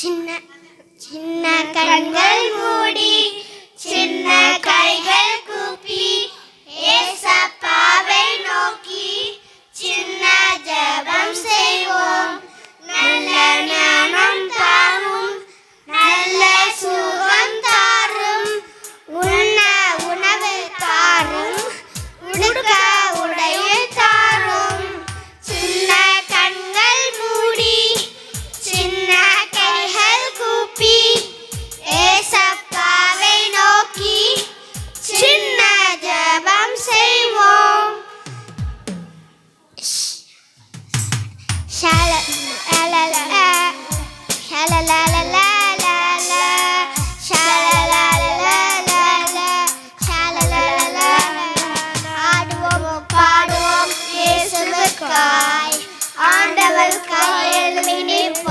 சின்ன சின்ன கண்கள் மூடி பாடுவோம் ஆண்டவர் கையில் நினைப்போம்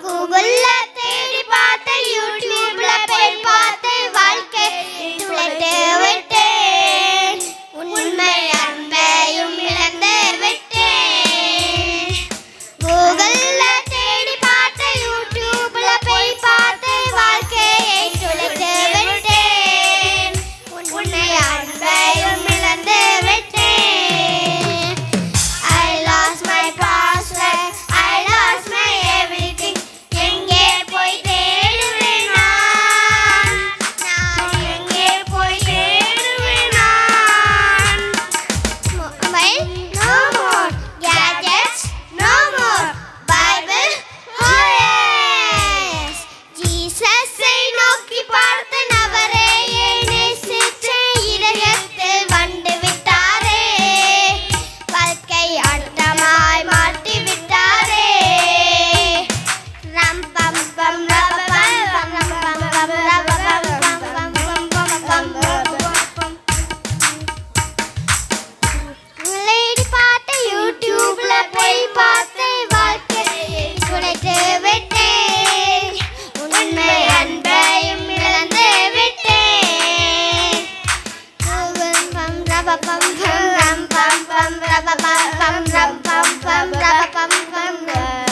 Kubelet pam pam pam pam, pa pam pam ra pam pam pam pam